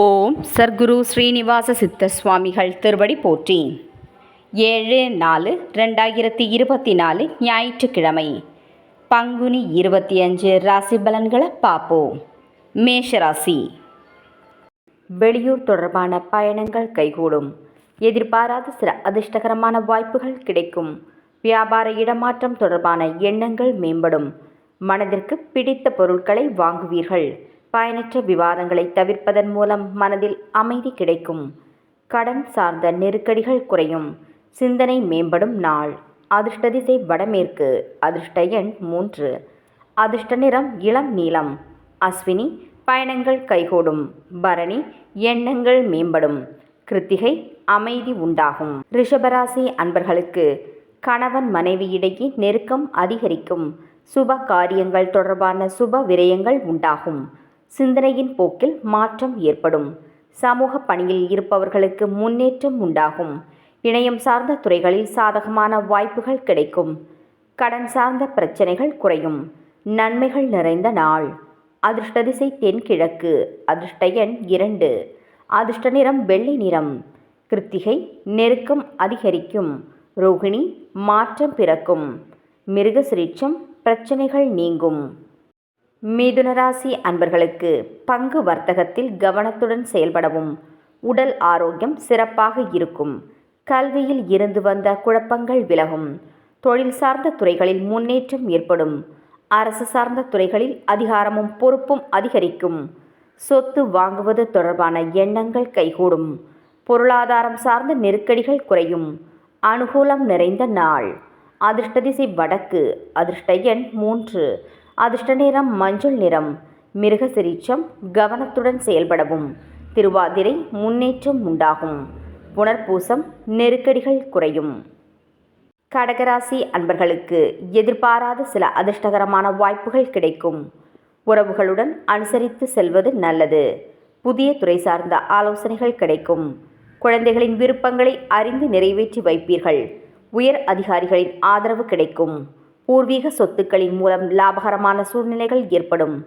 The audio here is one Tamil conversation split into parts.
ஓம் சர்க்குரு ஸ்ரீனிவாச சித்த சுவாமிகள் திருவடி போற்றி. ஏழு நாலு ரெண்டாயிரத்தி இருபத்தி நாலு ஞாயிற்றுக்கிழமை. பங்குனி இருபத்தி அஞ்சு ராசி பலன்களை பார்ப்போம். மேஷராசி. வெளியூர் தொடர்பான பயணங்கள் கைகூடும். எதிர்பாராத சில அதிர்ஷ்டகரமான வாய்ப்புகள் கிடைக்கும். வியாபார இடமாற்றம் தொடர்பான எண்ணங்கள் மேம்படும். மனதிற்கு பிடித்த பொருட்களை வாங்குவீர்கள். பயனற்ற விவாதங்களை தவிர்ப்பதன் மூலம் மனதில் அமைதி கிடைக்கும். கடன் சார்ந்த நெருக்கடிகள் குறையும். சிந்தனை மேம்படும் நாள். அதிர்ஷ்ட திசை வடமேற்கு. அதிர்ஷ்ட எண் மூன்று. அதிர்ஷ்ட நிறம் இளம் நீளம். அஸ்வினி பயணங்கள் கைகூடும். பரணி எண்ணங்கள் மேம்படும். கிருத்திகை அமைதி உண்டாகும். ரிஷபராசி அன்பர்களுக்கு கணவன் மனைவியிடையே நெருக்கம் அதிகரிக்கும். சுப காரியங்கள் தொடர்பான சுப விரயங்கள் உண்டாகும். சிந்தனையின் போக்கில் மாற்றம் ஏற்படும். சமூக பணியில் இருப்பவர்களுக்கு முன்னேற்றம் உண்டாகும். இணையம் சார்ந்த துறைகளில் சாதகமான வாய்ப்புகள் கிடைக்கும். கடன் சார்ந்த பிரச்சனைகள் குறையும். நன்மைகள் நிறைந்த நாள். அதிர்ஷ்ட திசை தென்கிழக்கு. அதிர்ஷ்ட எண் இரண்டு. அதிர்ஷ்ட நிறம் வெள்ளை நிறம். கிருத்திகை நெருக்கம் அதிகரிக்கும். ரோகிணி மாற்றம் பிறக்கும். மிருகசிரிச்சம் பிரச்சனைகள் நீங்கும். மிதுனராசி அன்பர்களுக்கு பங்கு வர்த்தகத்தில் கவனத்துடன் செயல்படவும் உடல் ஆரோக்கியம் சிறப்பாக இருக்கும் கல்வியில் இருந்து வந்த குழப்பங்கள் விலகும் தொழில் சார்ந்த துறைகளில் முன்னேற்றம் ஏற்படும் அரசு சார்ந்த துறைகளில் அதிகாரமும் பொறுப்பும் அதிகரிக்கும் சொத்து வாங்குவது தொடர்பான எண்ணங்கள் கைகூடும் பொருளாதாரம் சார்ந்த நெருக்கடிகள் குறையும் அனுகூலம் நிறைந்த நாள் அதிர்ஷ்ட திசை வடக்கு அதிர்ஷ்ட எண் மூன்று அதிர்ஷ்ட நிறம் மஞ்சள் நிறம். மிருகசிரீச்சம் கவனத்துடன் செயல்படவும். திருவாதிரை முன்னேற்றம் உண்டாகும். புனர்பூசம் நெருக்கடிகள் குறையும். கடகராசி அன்பர்களுக்கு எதிர்பாராத சில அதிர்ஷ்டகரமான வாய்ப்புகள் கிடைக்கும். உறவுகளுடன் அனுசரித்து செல்வது நல்லது. புதிய துறை சார்ந்த ஆலோசனைகள் கிடைக்கும். குழந்தைகளின் விருப்பங்களை அறிந்து நிறைவேற்றி வைப்பீர்கள். உயர் அதிகாரிகளின் ஆதரவு கிடைக்கும். பூர்வீக சொத்துக்களின் மூலம் லாபகரமான சூழ்நிலைகள் ஏற்படும்.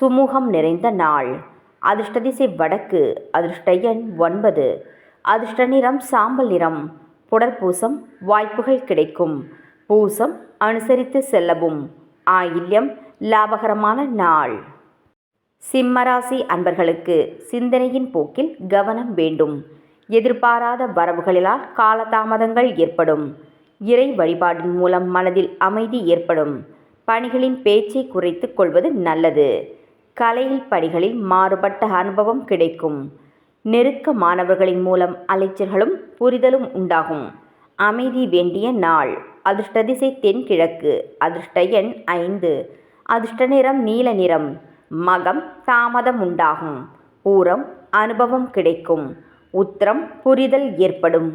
சுமூகம் நிறைந்த நாள். அதிர்ஷ்ட திசை வடக்கு அதிர்ஷ்ட எண் ஒன்பது. அதிர்ஷ்ட நிறம் சாம்பல் நிறம். புடற்பூசம் வாய்ப்புகள் கிடைக்கும். பூசம் அனுசரித்து செல்லவும். ஆயில்யம் லாபகரமான நாள். சிம்மராசி அன்பர்களுக்கு சிந்தனையின் போக்கில் கவனம் வேண்டும். எதிர்பாராத வரவுகளினால் காலதாமதங்கள் ஏற்படும். இறை வழிபாடின் மூலம் மனதில் அமைதி ஏற்படும். பணிகளின் பேச்சை குறைத்து கொள்வது நல்லது. கலையில் பணிகளில் மாறுபட்ட அனுபவம் கிடைக்கும். நெருக்கமானவர்களின் மூலம் அலைச்சல்களும் புரிதலும் உண்டாகும். அமைதி வேண்டிய நாள். அதிர்ஷ்ட திசை தென்கிழக்கு. அதிர்ஷ்ட எண் ஐந்து. அதிர்ஷ்ட நிறம் நீல நிறம். மகம் தாமதம் உண்டாகும். பூரம் அனுபவம் கிடைக்கும். உத்திரம் புரிதல் ஏற்படும்.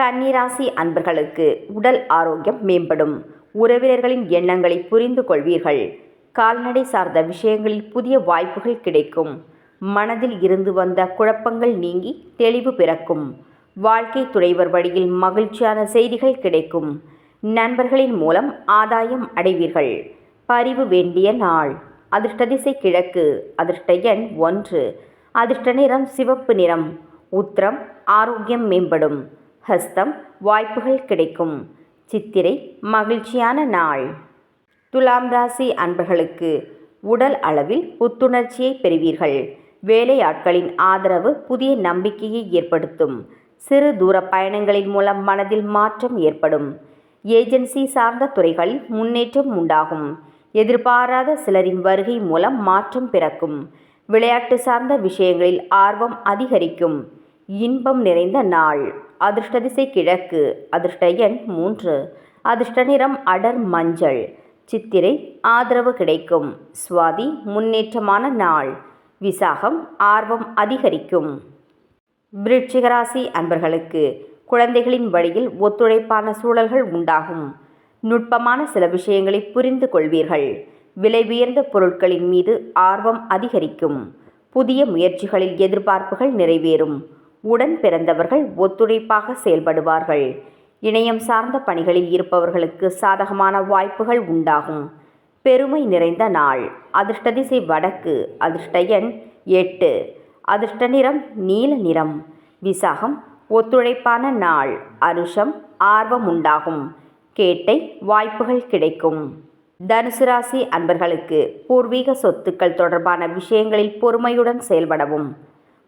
கன்னிராசி அன்பர்களுக்கு உடல் ஆரோக்கியம் மேம்படும். உறவினர்களின் எண்ணங்களை புரிந்து கொள்வீர்கள். கால்நடை சார்ந்த விஷயங்களில் புதிய வாய்ப்புகள் கிடைக்கும். மனதில் இருந்து வந்த குழப்பங்கள் நீங்கி தெளிவு பிறக்கும். வாழ்க்கை துணைவர் வழியில் மகிழ்ச்சியான செய்திகள் கிடைக்கும். நண்பர்களின் மூலம் ஆதாயம் அடைவீர்கள். பரிவு வேண்டிய நாள். அதிர்ஷ்ட திசை கிழக்கு. அதிர்ஷ்ட எண் ஒன்று. அதிர்ஷ்ட நிறம் சிவப்பு நிறம். உத்திரம் ஆரோக்கியம் மேம்படும். ஹஸ்தம் வாய்ப்புகள் கிடைக்கும். சித்திரை மகிழ்ச்சியான நாள். துலாம் ராசி அன்பர்களுக்கு உடல் அளவில் புத்துணர்ச்சியை பெறுவீர்கள். வேலையாட்களின் ஆதரவு புதிய நம்பிக்கையை ஏற்படுத்தும். சிறு தூர பயணங்களின் மூலம் மனதில் மாற்றம் ஏற்படும். ஏஜென்சி சார்ந்த துறைகளில் முன்னேற்றம் உண்டாகும். எதிர்பாராத சிலரின் வருகை மூலம் மாற்றம் பிறக்கும். விளையாட்டு சார்ந்த விஷயங்களில் ஆர்வம் அதிகரிக்கும். இன்பம் நிறைந்த நாள். அதிர்ஷ்ட திசை கிழக்கு. அதிர்ஷ்ட எண் மூன்று. அதிர்ஷ்ட நிறம் அடர் மஞ்சள். சித்திரை ஆதரவு கிடைக்கும். சுவாதி முன்னேற்றமான நாள். விசாகம் ஆர்வம் அதிகரிக்கும். விருட்சிகராசி அன்பர்களுக்கு குழந்தைகளின் வழியில் ஒத்துழைப்பான சூழல்கள் உண்டாகும். நுட்பமான சில விஷயங்களை புரிந்து கொள்வீர்கள். விலை உயர்ந்த பொருட்களின் மீது ஆர்வம் அதிகரிக்கும். புதிய முயற்சிகளில் எதிர்பார்ப்புகள் நிறைவேறும். உடன் பிறந்தவர்கள் ஒத்துழைப்பாக செயல்படுவார்கள். இணையம் சார்ந்த பணிகளில் இருப்பவர்களுக்கு சாதகமான வாய்ப்புகள் உண்டாகும். பெருமை நிறைந்த நாள். அதிர்ஷ்ட திசை வடக்கு. அதிர்ஷ்ட எண் எட்டு. அதிர்ஷ்ட நிறம் நீல நிறம். விசாகம் ஒத்துழைப்பான நாள். அனுஷம் ஆர்வம் உண்டாகும். கேட்டை வாய்ப்புகள் கிடைக்கும். தனுசு ராசி அன்பர்களுக்கு பூர்வீக சொத்துக்கள் தொடர்பான விஷயங்களில் பொறுமையுடன் செயல்படவும்.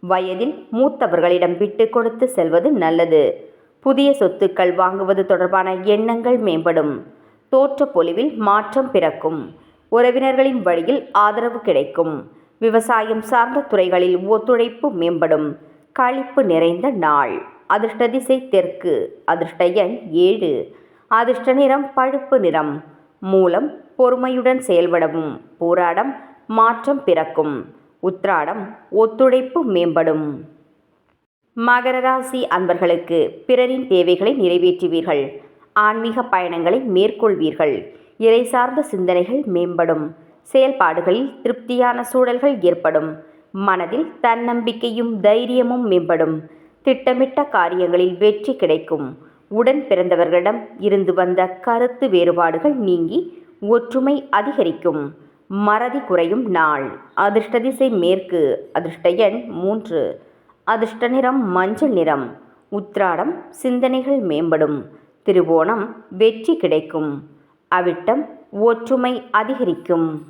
வயதில் மூத்தவர்களிடம் விட்டு கொடுத்து செல்வது நல்லது. புதிய சொத்துக்கள் வாங்குவது தொடர்பான எண்ணங்கள் மேம்படும். தோற்ற பொலிவில் மாற்றம் பிறக்கும். உறவினர்களின் வழியில் ஆதரவு கிடைக்கும். விவசாயம் சார்ந்த துறைகளில் ஒத்துழைப்பு மேம்படும். களிப்பு நிறைந்த நாள். அதிர்ஷ்ட திசை தெற்கு. அதிர்ஷ்ட எண் ஏழு. அதிர்ஷ்ட நிறம் பழுப்பு நிறம். மூலம் பொறுமையுடன் செயல்படவும். போராடம் மாற்றம் பிறக்கும். உத்ராடம் ஒத்துழைப்பு மேம்படும். மகர ராசி அன்பர்களுக்கு பிறரின் தேவைகளை நிறைவேற்றுவீர்கள். ஆன்மீக பயணங்களை மேற்கொள்வீர்கள். இறை சார்ந்த சிந்தனைகள் மேம்படும். செயல்பாடுகளில் திருப்தியான சூழல்கள் ஏற்படும். மனதில் தன்னம்பிக்கையும் தைரியமும் மேம்படும். திட்டமிட்ட காரியங்களில் வெற்றி கிடைக்கும். உடன் பிறந்தவர்களிடம் இருந்து வந்த கருத்து வேறுபாடுகள் நீங்கி ஒற்றுமை அதிகரிக்கும். மறதி குறையும் நாள். அதிர்ஷ்ட திசை மேற்கு அதிர்ஷ்ட எண் மூன்று. அதிர்ஷ்ட நிறம் மஞ்சள் நிறம். உத்ராடம் சிந்தனைகள் மேம்படும். திருவோணம் வெற்றி கிடைக்கும். அவிட்டம் ஒற்றுமை அதிகரிக்கும்.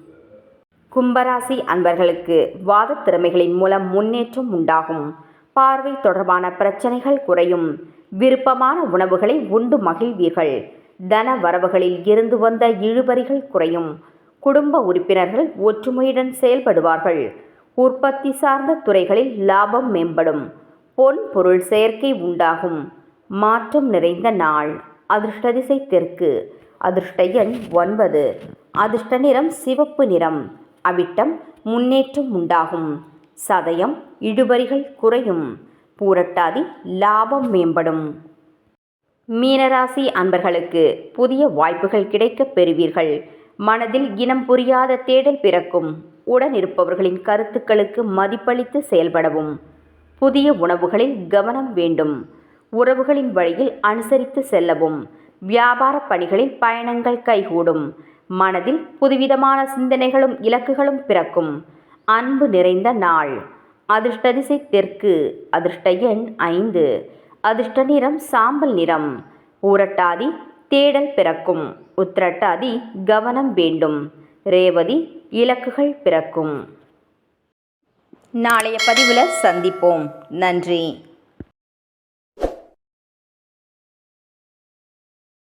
கும்பராசி அன்பர்களுக்கு வாத திறமைகளின் மூலம் முன்னேற்றம் உண்டாகும். பார்வை தொடர்பான பிரச்சனைகள் குறையும். விருப்பமான உணவுகளை உண்டு மகிழ்வீர்கள். தன வரவுகளில் இருந்து வந்த இழுபறிகள் குறையும். குடும்ப உறுப்பினர்கள் ஒற்றுமையுடன் செயல்படுவார்கள். உற்பத்தி சார்ந்த துறைகளில் லாபம் மேம்படும். பொன் பொருள் செயற்கை உண்டாகும். மாற்றம் நிறைந்த நாள். அதிர்ஷ்ட திசை தெற்கு. அதிர்ஷ்ட எண் ஒன்பது. அதிர்ஷ்ட நிறம் சிவப்பு நிறம். அவிட்டம் முன்னேற்றம் உண்டாகும். சதயம் இழுபறிகள் குறையும். பூரட்டாதி லாபம் மேம்படும். மீனராசி அன்பர்களுக்கு புதிய வாய்ப்புகள் கிடைக்கப் பெறுவீர்கள். மனதில் இனம் புரியாத தேடல் பிறக்கும். உடன் இருப்பவர்களின் கருத்துக்களுக்கு மதிப்பளித்து செயல்படவும். புதிய உணவுகளில் கவனம் வேண்டும். உறவுகளின் வழியில் அனுசரித்து செல்லவும். வியாபார பணிகளில் பயணங்கள் கைகூடும். மனதில் புதுவிதமான சிந்தனைகளும் இலக்குகளும் பிறக்கும். அன்பு நிறைந்த நாள். அதிர்ஷ்ட திசை தெற்கு. அதிர்ஷ்ட எண் ஐந்து. அதிர்ஷ்ட நிறம் சாம்பல் நிறம். ஊரட்டாதி தேடல் பிறக்கும். உத்திரட்டாதி கவனம் வேண்டும். ரேவதி இலக்குகள் பிறக்கும். நாளைய பதிவில் சந்திப்போம். நன்றி.